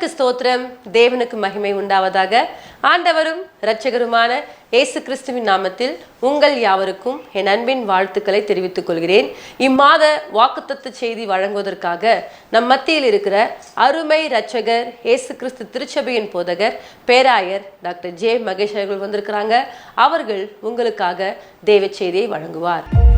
கர்த்தருக்கு ஸ்தோத்திரம். தேவனுக்கு மகிமை உண்டாவதாக. ஆண்டவரும் இரட்சகருமான இயேசு கிறிஸ்துவின் நாமத்தில் உங்கள் யாவருக்கும் என் அன்பின் வாழ்த்துக்களை தெரிவித்துக் கொள்கிறேன். இம்மாத வாக்குத்தத்து செய்தி வழங்குவதற்காக நம் மத்தியில் இருக்கிற அருமை இரட்சகர் இயேசு கிறிஸ்து திருச்சபையின் போதகர் பேராயர் டாக்டர் ஜே மகேஷ் அவர்கள் வந்திருக்கிறாங்க. அவர்கள் உங்களுக்காக தேவ செய்தியை வழங்குவார்.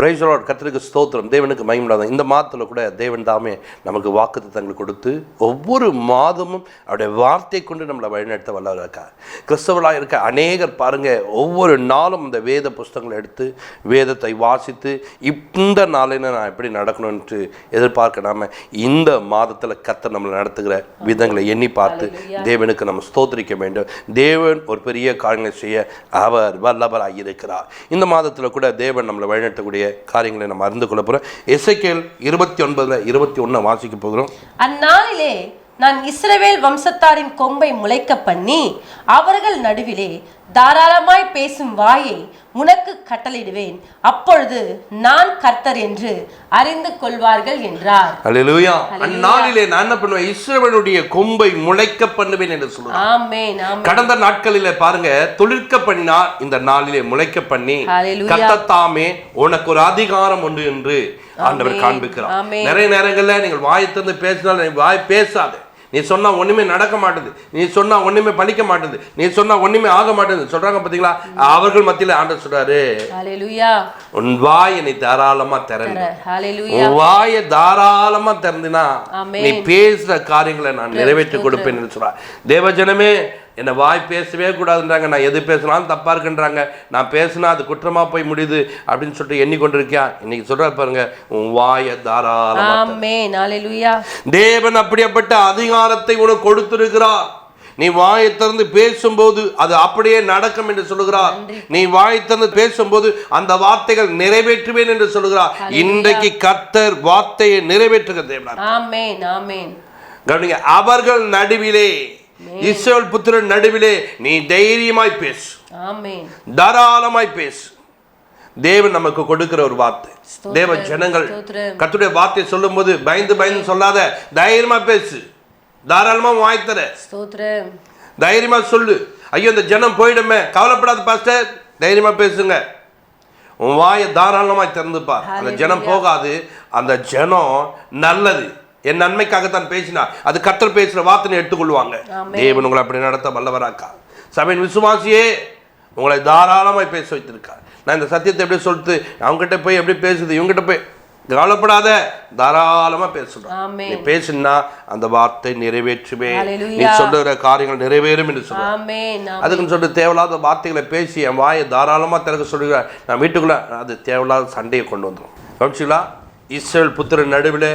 பிரைஸ் லார்ட் கர்த்தருக்கு ஸ்தோத்திரம். தேவனுக்கு மகிமையுண்டாகும் இந்த மாதத்தில் கூட தேவன் தாமே நமக்கு வாக்குத்தத்தங்கள் கொடுத்து ஒவ்வொரு மாதமும் அவருடைய வார்த்தை கொண்டு நம்மளை வழிநடத்த வல்லவராக இருக்கா கிறிஸ்தவர்களாக இருக்க அநேகர் பாருங்க ஒவ்வொரு நாளும் இந்த வேத புஸ்தகங்களை எடுத்து வேதத்தை வாசித்து இந்த நாளில் நான் எப்படி நடக்கணும்னு எதிர்பார்க்க நாம இந்த மாதத்தில் கர்த்தர் நம்மளை நடத்துகிற விதங்களை எண்ணி பார்த்து தேவனுக்கு நம்ம ஸ்தோத்திரிக்க வேண்டும். தேவன் ஒரு பெரிய காரியங்களை செய்ய அவர் வல்லவராக இருக்கிறார். இந்த மாதத்தில் கூட தேவன் நம்மளை வழிநடத்தக்கூடிய காரியங்களை நம்ம அறிந்து கொள்ள போகிறோம் எசைக்கேல் இருபத்தி ஒன்பதில் இருபத்தி ஒன்று வாசிக்க போகிறோம். அந்நாளிலே நான் இஸ்ரவேல் வம்சத்தாரின் கொம்பை முளைக்க பண்ணி அவர்கள் நடுவிலே தாராளமாய் பேசும் வாயை உனக்கு கட்டளையிடுவேன். அப்பொழுது நான் கர்த்தர் என்று அறிந்து கொள்வார்கள் என்றார். அல்லேலூயா அந்நாளிலே நான் என்ன பண்ணுவேன்? இஸ்ரவேலுடைய கொம்பை முளைக்க பண்ணுவேன் என்று சொல்லுவேன் ஆமென் ஆமென். கடந்த நாட்களிலே பாருங்க தொழிற்க பண்ணினா இந்த நாளிலே முளைக்க பண்ணி. கத்தத்தாமே உனக்கு ஒரு அதிகாரம் உண்டு என்று ஆண்டவர் காண்பிக்கிறார். நிறைய நேரங்கள்ல நீங்கள் வாயை திறந்து பேசினால் வாய் பேசாத. நீ சொன்னா ஒண்ணுமே நடக்க மாட்டேது. நீ சொன்னா ஒண்ணுமே பலிக்க மாட்டேது. நீ சொன்னா ஒண்ணுமே ஆக மாட்டேது. சொல்றாங்க பாத்தீங்களா? அவர்கள் மத்தியில சொல்றாரு ஹalleluya. உன் வாயை நீ தாராளமா திறந்து. உன் வாயை தாராளமா திறந்தினா. நீ பேசுற காரியங்களை நான் நிறைவேற்றி கொடுப்பேன் என்று சொல்றா தேவஜனமே என்ன வாய் பேசவே கூடாதுன்றாங்க நான் எது பேசினாலும் தப்பா இருக்குன்றாங்க. நான் பேசினா அது குற்றமா போய் முடியுது அப்படின்னு சொல்லிட்டு எண்ணிக்கொண்டிருக்கியா? இன்னைக்கு சொல்றாரு பாருங்க உன் வாயை தாராளமா திற. ஆமென் ஹalleluya தேவன் அப்படிப்பட்ட அதிகாரத்தை உனக்கு கொடுத்திருக்கிறார். நீ வாயை திறந்து பேசும்போது அது அப்படியே நடக்கும் என்று சொல்லுகிறார். நீ வாயை திறந்து பேசும்போது அந்த வார்த்தைகள் நிறைவேற்றுவேன் என்று சொல்லுகிறார். இன்றைக்கு கர்த்தர் வார்த்தையை நிறைவேற்றுகிற கவனிங்க அவர்கள் நடுவிலே இஸ்ரவேல் புத்திரன் நடுவிலே நீ தைரியமாய் பேசு. தாராளமாய் பேசு. தேவன் நமக்கு கொடுக்கிற ஒரு வார்த்தை. தேவ ஜனங்கள் ஸ்தோத்திரம். கர்த்தருடைய வார்த்தை சொல்லும்போது பயந்து பயந்து சொல்லாத தைரியமா பேசு. தாராளமா வாய்த்தர தைரியமா சொல்லு. ஐயோ இந்த ஜனம் போயிடுமே. கவலைப்படாத பாஸ்டர். தைரியமா பேசுங்க. உன் வாயை தாராளமாய் திறந்துப்பா அந்த ஜனம் போகாது. அந்த ஜனம் நல்லது. என் நன்மைக்காகத்தான் பேசினார். அது கத்தர் பேசுற வார்த்தை எடுத்துக்கொள்வாங்க. தேவன் உங்களை அப்படி நடத்த வல்லவராக்கா. சபையின் விசுவாசியே உங்களை தாராளமாய் பேச வைத்திருக்கார். நான் இந்த சத்தியத்தை எப்படி சொல்லிட்டு அவங்ககிட்ட போய் எப்படி பேசுது இவங்ககிட்ட போய் கவலைப்படாத தாராளமா பேசுறோம் ஆமென். நீ பேசுனா அந்த வார்த்தை நிறைவேற்றுவே நீ. சொல்லுகிற காரியங்கள் நிறைவேறும் என்று ஆமென். அதுக்குன்னு சொல்லிட்டு தேவையில்லாத வார்த்தைகளை பேசி என் வாயை தாராளமாக திறக்க சொல்லுகிறார். நான் வீட்டுக்குள்ளே அது தேவையில்லாத சண்டையை கொண்டு வந்துடும் கவனிச்சிங்களா இஸ்ரேல் புத்திரன் நடுவில்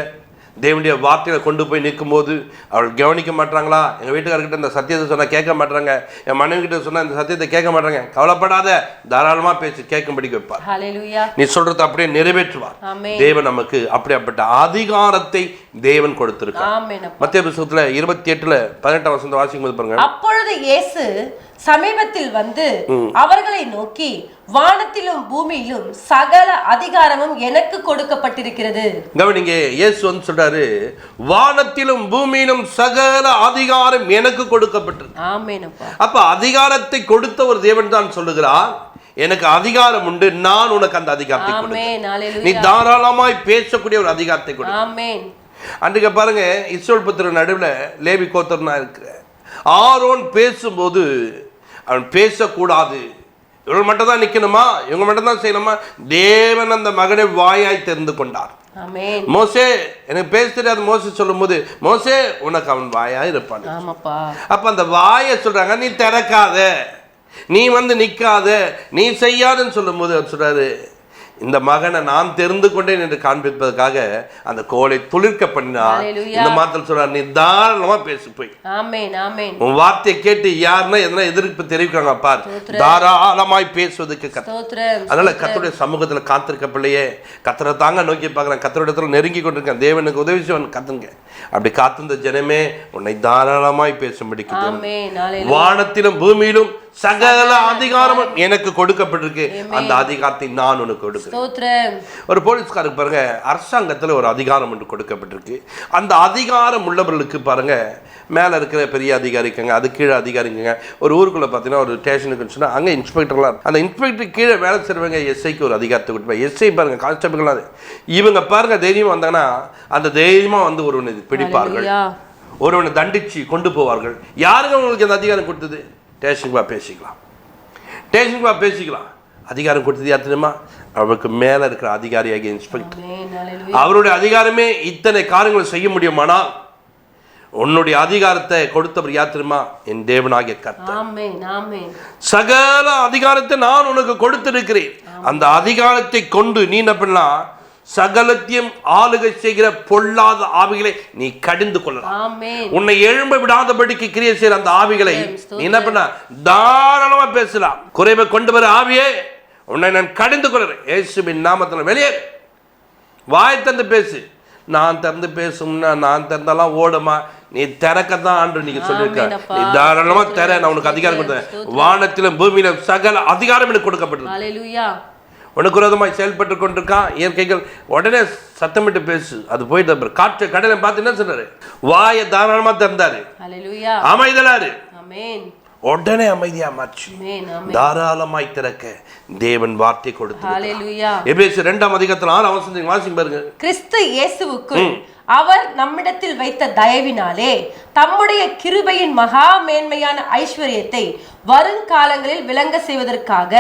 தேவனுடைய வார்த்தைகளை கொண்டு போய் நிற்கும்போது அவள் கவனிக்க மாட்டாங்களா? எங்கள் வீட்டுக்காரர்கிட்ட இந்த சத்தியத்தை சொன்னால் கேட்க மாட்டாங்க. என் மனைவி கிட்ட சொன்னால் இந்த சத்தியத்தை கேட்க மாட்டாங்க. கவலைப்படாத தாராளமாக பேசி கேட்கும்படிக்கு வைப்பார் நீ சொல்றதை அப்படியே நிறைவேற்றுவார். தேவன் நமக்கு அப்படிப்பட்ட அதிகாரத்தை தேவன் கொடுத்திருக்கார். மத்திய புஸ்தகத்தில் இருபத்தி எட்டில் பதினெட்டாம் வசந்த வாசிக்கும் போது பாருங்க. அப்பொழுது இயேசு சமீபத்தில் வந்து அவர்களை நோக்கி வானத்திலும் பூமியிலும் சகல அதிகாரமும் எனக்கு கொடுக்கப்பட்டிருக்கிறது. கவனிங்க இயேசு வந்து சொல்றாரு வானத்திலும் பூமியிலும் சகல அதிகாரம் எனக்கு கொடுக்கப்பட்டிருக்கு. ஆமென் அப்பா அதிகாரத்தை கொடுத்த ஒரு தேவன் தான் சொல்லுகிறார் எனக்கு அதிகாரம் உண்டு நான் உனக்கு அந்த அதிகாரத்தை நீ தாராளமாய் பேசக்கூடிய ஒரு அதிகாரத்தை கொடு. ஆமென். அன்றைக்கு பாருங்க இஸ்ரோல் புத்திர நடுவில் லேவி கோத்தர்னா இருக்கிற ஆரோன் பேசும்போது அவன் பேசக்கூடாது. இவங்க மட்டும் தான் நிற்கணுமா இவங்க மட்டும் தான் செய்யணுமா? தேவன் அந்த மகனை வாயாய் தெரிந்து கொண்டார். மோசே எனக்கு பேச தெரியாது மோசே சொல்லும்போது மோசே உனக்கு அவன் வாயா இருப்பான். அப்ப அந்த வாயை சொல்றாங்க நீ திறக்காத. நீ வந்து நிக்காத. நீ செய்யாதுன்னு சொல்லும்போது அவர் சொல்றாரு இந்த மகனை நான் தெரிந்து கொண்டேன் என்று காண்பிப்பதற்காக அந்த கோலை துளிர்க்க பண்ணினார். இந்த மாத்திரம் சொல்றார் நீ தாராளமா பேசு போய். உன் வார்த்தையை கேட்டு யாருன்னா எதனா எதிர்ப்பு தெரிவிக்கிறாங்க பார். தாராளமாய் பேசுவதற்கு அதனால கத்தருடைய சமூகத்துல காத்திருக்க பிள்ளையே கத்தரை தாங்க நோக்கி பார்க்குறேன். கத்தருடைய நெருங்கி கொண்டிருக்கேன். தேவனுக்கு உதவி செய்வன் கத்துங்க அப்படி காத்திருந்த ஜனமே உன்னை தாராளமாய் பேசும்படிக்கு வானத்திலும் பூமியிலும் சகல அதிகாரமும் எனக்கு கொடுக்கப்பட்டிருக்கு. அந்த அதிகாரத்தை நான் உனக்கு கொடுப்பேன் ஸ்தோத்திரம். ஒரு போலீஸ்காருக்கு பாருங்க அரசாங்கத்தில் ஒரு அதிகாரம் ஒன்று கொடுக்கப்பட்டிருக்கு. அந்த அதிகாரம் உள்ளவர்களுக்கு பாருங்க மேலே இருக்கிற பெரிய அதிகாரிக்கங்க அது கீழே அதிகாரிங்க ஒரு ஊருக்குள்ள பார்த்தீங்கன்னா ஒரு ஸ்டேஷனுக்கு சொன்னால் அங்கே இன்ஸ்பெக்டர்லாம் அந்த இன்ஸ்பெக்டர் கீழே வேலை செய்கிறவங்க எஸ்ஐக்கு ஒரு அதிகாரத்தை கொடுப்பாங்க. எஸ்ஐ பாருங்க கான்ஸ்டபிள்லாம். இவங்க பாருங்க தைரியமாக வந்தாங்கன்னா அந்த தைரியமாக வந்து ஒருவனை பிடிப்பார்கள். ஒருவனை தண்டிச்சு கொண்டு போவார்கள். யாருங்க உங்களுக்கு அந்த அதிகாரம் கொடுத்தது? ஸ்டேஷனுக்கு வா பேசிக்கலாம். ஸ்டேஷனுக்கு வா பேசிக்கலாம். அதிகாரம் கொடுத்தது யார் தெரியுமா? அவருக்கு மேலே இருக்கிற அதிகாரியாகிய இன்ஸ்பெக்டர். அவருடைய அதிகாரமே இத்தனை காரியங்களை செய்ய முடியுமானால் உன்னுடைய அதிகாரத்தை கொடுத்தவர் யார் தெரியுமா? என் தேவனாகிய கர்த்தர். சகல அதிகாரத்தை நான் உனக்கு கொடுத்திருக்கிறேன். அந்த அதிகாரத்தை கொண்டு நீ என்ன பண்ணலாம்? சகலத்தையும் ஆளுகை செய்கிற பொல்லாத ஆவிகளை நீ கடிந்து கொள்ளலாம். உன்னை எழும்ப விடாதபடிக்கு கிரியை செய்யற அந்த ஆவிகளை நீ என்ன பண்ண? தாராளமா பேசலாம். குறைவை கொண்டு வர ஆவியே உன்னை நான் கடிந்து கொள்கிறேன். இயேசுவின் நாமத்தில் வெளியேறு வாய் திறந்து பேசு. நான் திறந்து பேசும்னா நான் திறந்தாலாம் ஓடுமா? நீ திறக்கத்தான் ஆண்டு நீங்க சொல்லியிருக்க. நீ தாராளமா திற நான் உனக்கு அதிகாரம் கொடுத்தேன். வானத்திலும் பூமியிலும் சகல அதிகாரம் எனக்கு கொடுக்கப்பட்டது உனக்கு விரோதமாய் செயல்பட்டு கொண்டிருக்கான் இயற்கைகள் உடனே சத்தமிட்டு பேசு. அது போயிட்டு அப்புறம் காற்று கடலை பார்த்து என்ன சொன்னாரு? வாயை தாராளமா திறந்தாரு. அமைதலாரு. உடனே அமைதியா மாற்றி. தாராளமாய் திறக்க தேவன் வார்த்தை கொடுத்து எபேசு ரெண்டாம் அதிகத்தில் ஆறு அவசரத்தை வாசிங்க பாருங்க. கிறிஸ்து இயேசுவுக்குள் அவர் நம்மிடத்தில் வைத்த தயவினாலே தம்முடைய கிருபையின் மகா மேன்மையான ஐஸ்வர்யத்தை வருங்காலங்களில் விளங்க செய்வதற்காக.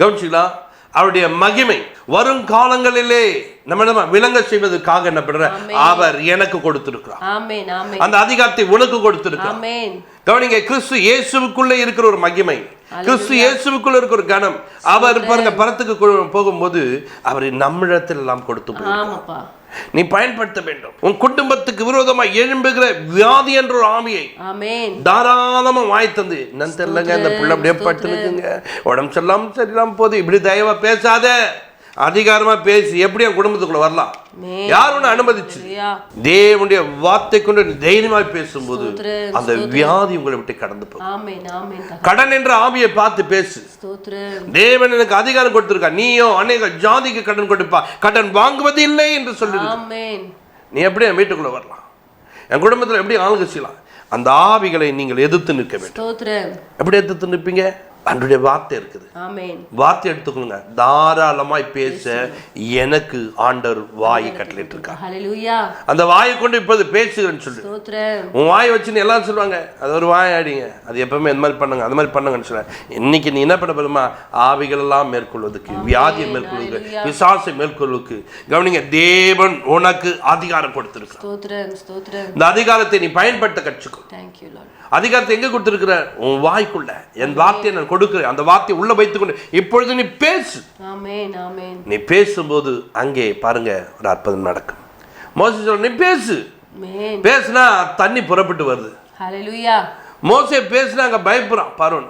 கவனிச்சிங்களா அவருடைய மகிமை வரும் காலங்களிலே நம்ம என்ன விளங்க செய்வதற்காக என்ன பண்ற அவர் எனக்கு கொடுத்திருக்கிறார். அந்த அதிகாரத்தை உனக்கு கொடுத்திருக்கிறார். கவனிங்க கிறிஸ்து இயேசுவுக்குள்ளே இருக்கிற ஒரு மகிமை. கிறிஸ்து இயேசுவுக்குள்ள இருக்கிற ஒரு கணம் அவர் பாருங்க பரத்துக்கு போகும்போது அவர் நம்மிடத்தில் எல்லாம் கொடுத்து போய் ஆமாப்பா. நீ பயன்படுத்த வேண்டும். உன் குடும்பத்துக்கு விரோதமாக எழும்புகிற வியாதி என்ற ஒரு ஆவியை ஆமென். தாராளமா வாய் தந்து என்னன்னு தெரியலங்க இந்த புள்ள அப்படியே படுத்துனுக்குங்க உடம்பு சரியில்லாம சரியில்லாம போகுது. இப்படி தயவா பேசாத. அதிகாரமா பேசி எப்படி என் குடும்பத்துக்குள்ள வரலாம். யார் உன்னை அனுமதிச்சு? தேவனுடைய வார்த்தை கொண்டு தைரியமாய் பேசும்போது அந்த வியாதி உங்களை விட்டு கடந்து போகும். கடன் என்ற ஆவியை பார்த்து பேசு. தேவன் எனக்கு அதிகாரம் கொடுத்திருக்கா. நீயோ அநேக ஜாதிக்கு கடன் கொடுப்பா. கடன் வாங்குவது இல்லை என்று சொல்லி நீ எப்படி என் வீட்டுக்குள்ள வரலாம்? என் குடும்பத்தில் எப்படி ஆளுங்க செய்யலாம்? அந்த ஆவிகளை நீங்கள் எதிர்த்து நிற்க வேண்டும். எப்படி எதிர்த்து நிற்பீங்க? அன்றைய வார்த்தை இருக்குது. வார்த்தை எடுத்துக்கொள்ளுங்க. தாராளமாய் பேச எனக்கு ஆண்டவர் வாயை கட்டளிட்டு இருக்கா அந்த வாயை கொண்டு இப்போது பேசுகிறேன்னு சொல்லு. உன் வாயை வச்சுன்னு எல்லாரும் சொல்லுவாங்க. அது ஒரு வாய் ஆடிங்க அது எப்பவுமே இந்த மாதிரி பண்ணுங்க அந்த மாதிரி பண்ணுங்கன்னு சொல்லுவேன். இன்னைக்கு நீ என்ன பண்ண போதுமா ஆவிகள் எல்லாம் மேற்கொள்வதற்கு வியாதியை மேற்கொள்வதற்கு பிசாசை மேற்கொள்வதற்கு கவனிங்க தேவன் உனக்கு அதிகாரம் ஸ்தோத்திரம் இந்த அதிகாரத்தை நீ பயன்படுத்த கற்றுக்கோ thank you lord. அதிகாரத்தை எங்க கொடுத்திருக்கிற? உன் வாய்க்குள்ள. என் வார்த்தையை நான் கொடுக்கிறேன். அந்த வார்த்தையை உள்ள வைத்துக்கொண்டு இப்பொழுது நீ பேசு. நீ பேசும்போது அங்கே பாருங்க ஒரு அற்புதம் நடக்கும். மோசி சொல்ல நீ பேசு. பேசுனா தண்ணி புறப்பட்டு வருது. மோசே பேசுனா அங்கே பயப்படுறான். பருவன்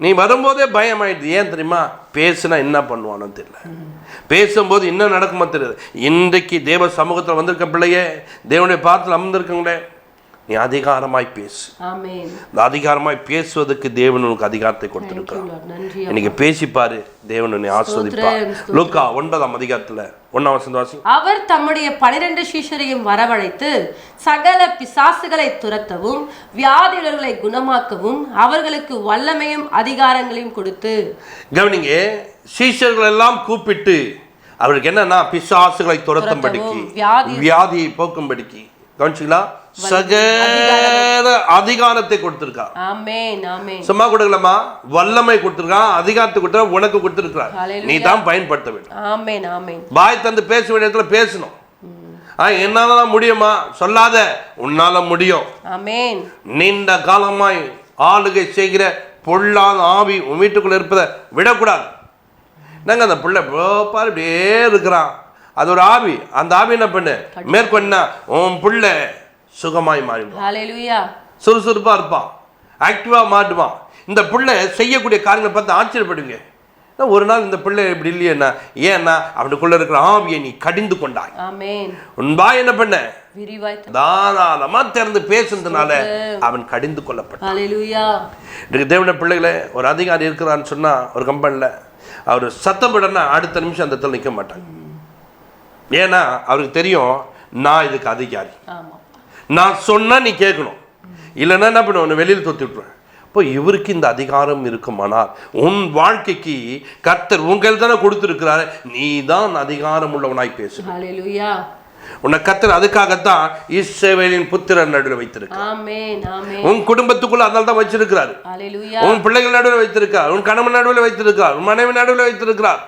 நீ வரும்போதே பயம் ஆயிடுது ஏன் தெரியுமா? பேசுனா என்ன பண்ணுவானோ தெரியல. பேசும்போது என்ன நடக்குமோ தெரியாது இன்றைக்கு தேவ சமூகத்தில் வந்திருக்க பிள்ளையே தேவனுடைய பாத்தில் அமர்ந்திருக்கங்களே நீ அதிகாரமாய் பேசு. இந்த அதிகாரமாய் பேசுவதற்கு தேவன் உனக்கு அதிகாரத்தை நன்றி இன்னைக்கு பேசிப்பாரு தேவன் உன்னை ஆஸ்வதிப்பார். லூக்கா ஒன்பதாம் அதிகாரத்துல அவர் தம்முடைய பனிரெண்டு சீஷரையும் வரவழைத்து சகல பிசாசுகளை துரத்தவும் வியாதியுள்ளவர்களை குணமாக்கவும் அவர்களுக்கு வல்லமையும் அதிகாரங்களையும் கொடுத்து. கவனிங்க சீஷர்கள் எல்லாம் கூப்பிட்டு அவருக்கு என்னன்னா பிசாசுகளை துரத்தும்படிக்கு துரத்தவும், வியாதி- வியாதியை போக்கும்படிக்கு. கவனிச்சிங்களா சகல அதிகாரத்தை கொடுத்திருக்கா. ஆமென் ஆமென். சும்மா கொடுக்கலாமா வல்லமை கொடுத்திருக்கான் அதிகாரத்தை கொடுத்தா உனக்கு கொடுத்திருக்கிறார். நீ தான் பயன்படுத்த வேண்டும். பாய் தந்து பேச வேண்டிய இடத்துல பேசணும். ஆ என்னால முடியுமா? சொல்லாத. உன்னால முடியும். நீண்ட காலமாய் ஆளுகை செய்கிற பொல்லாத ஆவி உன் வீட்டுக்குள்ள இருப்பதை விடக்கூடாது. நாங்க அந்த பிள்ளை பாரு இப்படியே இருக்கிறான். அது ஒரு ஆவி. அந்த ஆவி என்ன பண்ணு? மேற்கொண்டா உன் பிள்ளை சுகமாய் மாறிடுவான் சுறுசுறுப்பா இருப்பான். ஆக்டிவா மாட்டுவான். இந்த பிள்ளை செய்யக்கூடிய காரியங்களை பார்த்து ஆச்சரியப்படுங்க ஒரு நாள் இந்த பிள்ளை இப்படி இல்லையேண்ணா ஏன்னா அவனுக்குள்ள இருக்கிற ஆவியை நீ கடிந்து கொண்டாய். ஆமென் உன் பாய் என்ன பண்ண? தாராளமா திறந்து பேசுனதுனால அவன் கடிந்து கொள்ளப்பட்டான். தேவன பிள்ளைகளே ஒரு அதிகாரி இருக்கிறான்னு சொன்னா ஒரு கம்பெனியில் அவர் சத்தப்படனா அடுத்த நிமிஷம் அந்த இடத்துல நிற்க மாட்டாங்க. ஏன்னா அவருக்கு தெரியும் நான் இதுக்கு அதிகாரி. நான் சொன்னா நீ கேட்கணும். இல்லைன்னா என்ன பண்ணுவேன்? வெளியில் தொத்தி விட்டுருவேன். இப்போ இவருக்கு இந்த அதிகாரம் இருக்குமானால் உன் வாழ்க்கைக்கு கர்த்தர் உங்கள் தானே கொடுத்துருக்கிறாரு. நீ தான் அதிகாரம் உள்ளவனாய் பேசு உன்னை கர்த்தர் அதுக்காகத்தான் இஸ்ரவேலின் புத்திரன் நடுவில் வைத்திருக்க ஆமென் ஆமென். உன் குடும்பத்துக்குள்ள அதனால தான் வச்சிருக்கிறாரு. உன் பிள்ளைகள் நடுவில் வைத்திருக்கார் உன் கணவன் நடுவில் வைத்திருக்கார் உன் மனைவி நடுவில் வைத்திருக்கிறார்.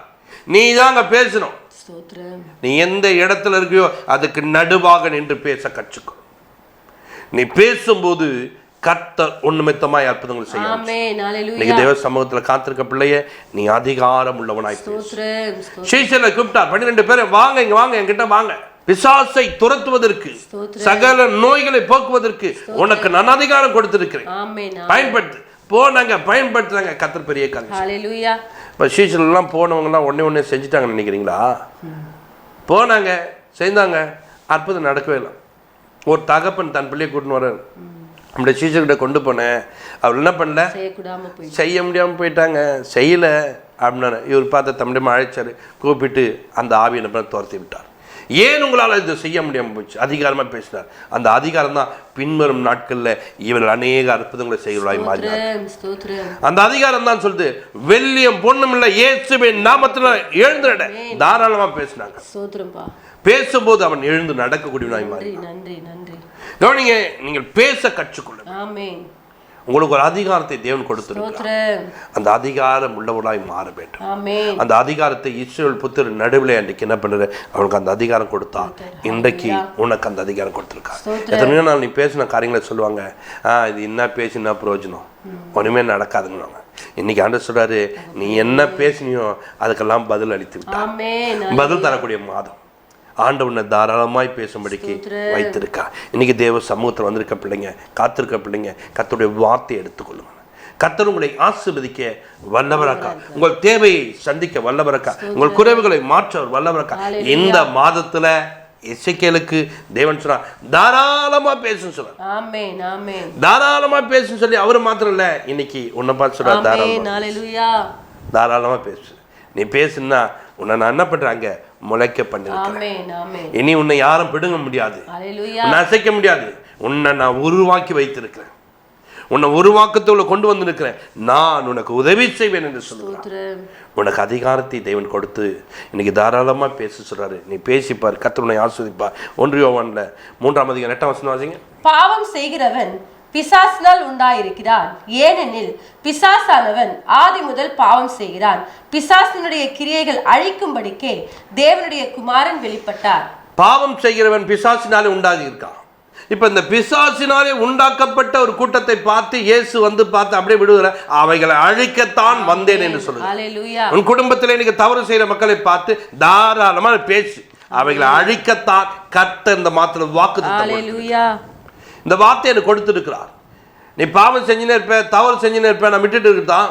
நீ தான் அங்க பேசணும். நீ எந்த இடத்துல இருக்கியோ அதுக்கு நடுவாக நின்று பேச கற்றுக்கோ. நீ பேசும்போது கர்த்தர் உண்மைத்தமாய் அற்புதங்கள் செய்ய ஆமென். ஹalleluya. இன்னைக்கு தேவ சமூகத்துல காத்திருக்க பிள்ளைய நீ அதிகாரம் உள்ளவனாய் சீசனை கூப்பிட்டார் பன்னிரெண்டு பேரை வாங்க இங்க வாங்க என்கிட்ட வாங்க. பிசாசை துரத்துவதற்கு. சகல நோய்களை போக்குவதற்கு உனக்கு நான் அதிகாரம் கொடுத்திருக்கிறேன். பயன்படுத்து போனாங்க பயன்படுத்துறாங்க கத்தர் பெரிய ஹalleluya. இப்போ சீசன்லாம் போனவங்கலாம் ஒண்ணே ஒண்ணே செஞ்சுட்டாங்கன்னு நினைக்கிறீங்களா? போனாங்க செய்தாங்க அற்புதம் நடக்கவே இல்லை. ஒரு தகப்பன் தன் பிள்ளையை கூட்டின்னு வர்றாரு. நம்முடைய சீசர்கிட்ட கொண்டு போனேன். அவர் என்ன பண்ணல? செய்ய முடியாமல் போயிட்டாங்க. செய்யலை அப்படின்னாரு. இவர் பார்த்த தம்மிடம் அழைச்சாரு. கூப்பிட்டு அந்த ஆவி என்ன பண்ண துரத்தி விட்டார். ஏன் உங்களால் இதை செய்ய முடியாமல் போச்சு? அதிகாரமாக பேசினார். அந்த அதிகாரம் தான் பின்வரும் நாட்களில் இவர்கள் அநேக அற்புதங்களை செய்கிறாய் மாறினார். அந்த அதிகாரம் தான் சொல்லுது வெள்ளியம் பொண்ணும் இல்லை இயேசுவின் நாமத்தில் எழுந்துட தாராளமாக பேசினாங்க. பேசும்போது அவன் எழுந்து நடக்கக்கூடியவனாய் மாறி. நன்றி நன்றி கவனிங்க நீங்கள் பேச கற்றுக்கொள்ளுங்க ஆமென். உங்களுக்கு ஒரு அதிகாரத்தை தேவன் கொடுத்திருக்கிறார். அந்த அதிகாரம் உள்ளவனாய் மாற வேண்டும். அந்த அதிகாரத்தை இஸ்ரேல் புத்தர் நடுவில் அன்றைக்கு என்ன பண்ணுற அவனுக்கு அந்த அதிகாரம் கொடுத்தான் இன்றைக்கு உனக்கு அந்த அதிகாரம் கொடுத்துருக்கான் ஸ்தோத்திரம். எத்தனையோ நாள் நீ பேசின காரியங்களை சொல்லுவாங்க. ஆ இது என்ன பேசினா பிரயோஜனம்? ஒன்றுமே நடக்காதுன்னு இன்னைக்கு ஆண்டு சொல்றாரு நீ என்ன பேசினியோ அதுக்கெல்லாம் பதில் அளித்து ஆமென். பதில் தரக்கூடிய மாதம். ஆண்டவனை தாராளமாய் பேசும்படிக்கு. வைத்திருக்கா. இன்னைக்கு தேவ சமூகத்தில் வந்திருக்க பிள்ளைங்க காத்திருக்க பிள்ளைங்க கர்த்தருடைய வார்த்தையை எடுத்துக்கொள்ளுங்க. கர்த்தர் உங்களை ஆசீர்வதிக்க வல்லவராக்கா. உங்கள் தேவையை சந்திக்க வல்லவராக்கா. உங்கள் குறைவுகளை மாற்ற வல்லவராக்கா. இந்த மாதத்துல இசைக்கேலுக்கு தேவன் சொன்னா தாராளமா பேசுன்னு சொல்றார் தாராளமா பேசுன்னு சொல்லி அவர் மாத்திரம் இல்ல இன்னைக்கு உன்னை பார்த்து சொல்றார் தாராளமா தாராளமா பேசு. நீ பேசுனா உன்னை நான் என்ன பண்றாங்க முளைக்க ஆமென் இனி உன்னை யாரும் பிடுங்க முடியாது. உன்னை அசைக்க முடியாது. உன்னை நான் உருவாக்கி வைத்திருக்கிறேன். உன்னை உருவாக்கத்துள்ள கொண்டு வந்திருக்கிறேன். நான் உனக்கு உதவி செய்வேன் என்று ஸ்தோத்திரம். உனக்கு அதிகாரத்தை தேவன் கொடுத்து இன்னைக்கு தாராளமா பேச சொல்றாரு. நீ பேசிப்பார் கத்தருனை ஆஸ்வதிப்பார். ஒன்று யோவான்ல மூன்றாம் அதிகம் எட்டாம் வசனம் வாசிங்க. பாவம் செய்கிறவன் பிசாசினால் உண்டாயிருக்கிறான். ஏனெனில் பிசாசானவன் ஆதி முதல் பாவம் செய்கிறான். பிசாசினுடைய கிரியைகள் அழிக்கும்படிக்கே தேவனுடைய குமாரன் வெளிப்பட்டார். பாவம் செய்கிறவன் பிசாசினாலே உண்டாகி இருக்கான் இப்ப இந்த பிசாசினாலே உண்டாக்கப்பட்ட ஒரு கூட்டத்தை பார்த்து இயேசு வந்து பார்த்து அப்படியே விடுகிற அவைகளை அழிக்கத்தான் வந்தேன் என்று சொல்லுங்க உன் குடும்பத்தில் நீங்க தவறு செய்யற மக்களை பார்த்து தாராளமா பேசு அவைகளை அழிக்கத்தான் கத்த இந்த மாத்திர வாக்கு இந்த வார்த்தை எனக்கு கொடுத்துருக்கிறார். நீ பாவம் செஞ்சுனே இருப்ப தவறு செஞ்சுனே இருப்ப நான் விட்டுட்டு இருக்குதான்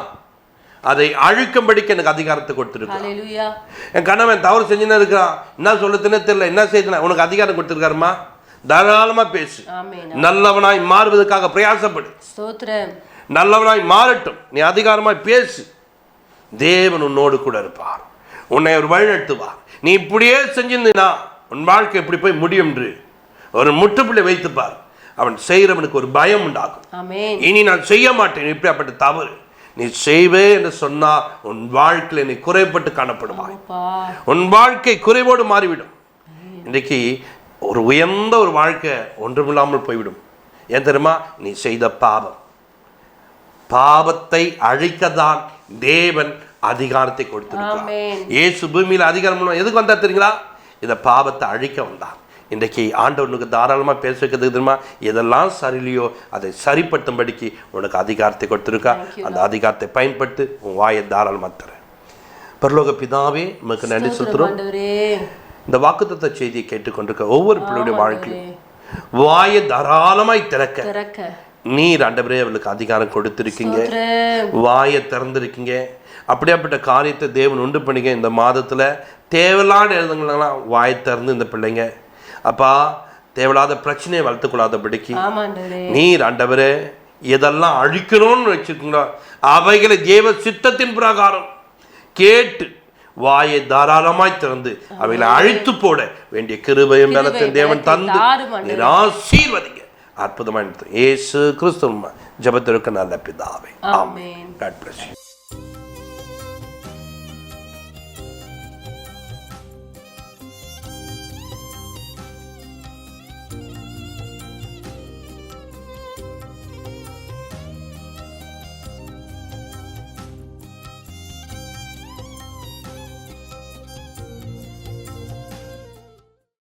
அதை அழிக்கும்படிக்கு எனக்கு அதிகாரத்தை கொடுத்துருக்கான் என் கணவன் தவறு செஞ்சுனே இருக்கிறான். என்ன சொல்லுதுன்னே தெரியல. என்ன செய்யணும் உனக்கு அதிகாரம் கொடுத்துருக்காருமா? தாராளமா பேசு. நல்லவனாய் மாறுவதற்காக பிரயாசப்படு. நல்லவனாய் மாறட்டும். நீ அதிகாரமாய் பேசு. தேவன் உன்னோடு கூட இருப்பார். உன்னை ஒரு வழிநடத்துவார். நீ இப்படியே செஞ்சிருந்தீனா உன் வாழ்க்கை இப்படி போய் முடியும் என்று ஒரு முற்றுப்புள்ளி வைத்துப்பார். அவன் செய்கிறவனுக்கு ஒரு பயம் உண்டாகும். இனி நான் செய்ய மாட்டேன். இப்படியாப்பட்ட தவறு. நீ செய்வே என்று சொன்னா உன் வாழ்க்கையில நீ குறைப்பட்டு காணப்படுவாய். உன் வாழ்க்கை குறைவோடு மாறிவிடும். இன்றைக்கு ஒரு உயர்ந்த ஒரு வாழ்க்கை ஒன்றுமில்லாமல் போய்விடும். ஏன் தெரியுமா? நீ செய்த பாவம். பாவத்தை அழிக்கத்தான் தேவன் அதிகாரத்தை கொடுத்திருக்கிறார். இயேசு பூமியில் அதிகாரம் எதுக்கு வந்தா தெரியுங்களா? இந்த பாவத்தை அழிக்க வந்தார். இன்றைக்கு ஆண்டவனுக்கு தாராளமாக பேச வைக்கிறது தெரியுமா? எதெல்லாம் சரியில்லையோ அதை சரிப்படுத்தும்படிக்கு உனக்கு அதிகாரத்தை கொடுத்துருக்கா. அந்த அதிகாரத்தை பயன்படுத்தி உன் வாயை தாராளமாக தரேன் பரலோக பிதாவே உமக்கு நன்றி சொல்கிறோம். இந்த வாக்குத்தத்த செய்தியை கேட்டுக்கொண்டிருக்க ஒவ்வொரு பிள்ளையுடைய வாழ்க்கையும் வாயை தாராளமாய் திறக்க. நீர் ஆண்டவரே அவளுக்கு அதிகாரம் கொடுத்திருக்கீங்க. வாயை திறந்திருக்கீங்க. அப்படியாப்பட்ட காரியத்தை தேவன் உண்டு பண்ணிக்க இந்த மாதத்துல தேவையில்லாத எழுதுங்களெல்லாம் வாயை திறந்து இந்த பிள்ளைங்க அப்பா தேவையில்லாத பிரச்சனையை வளர்த்துக்கொள்ளாதபடிக்கு ஆமா நீர் ஆண்டவரே எதெல்லாம் அழிக்கணும்னு வச்சிருக்கீங்களோ அவைகளை தேவ சித்தத்தின் பிரகாரம் கேட்டு வாயை தாராளமாய் திறந்து அவைகளை அழித்து போட வேண்டிய கிருபையும் பலத்தையும் தேவன் தந்து. நீர் ஆசீர்வதிங்க. அற்புதமான இயேசு கிறிஸ்துவ ஜபத்திற்கு நல்ல பிதாவே. God bless you.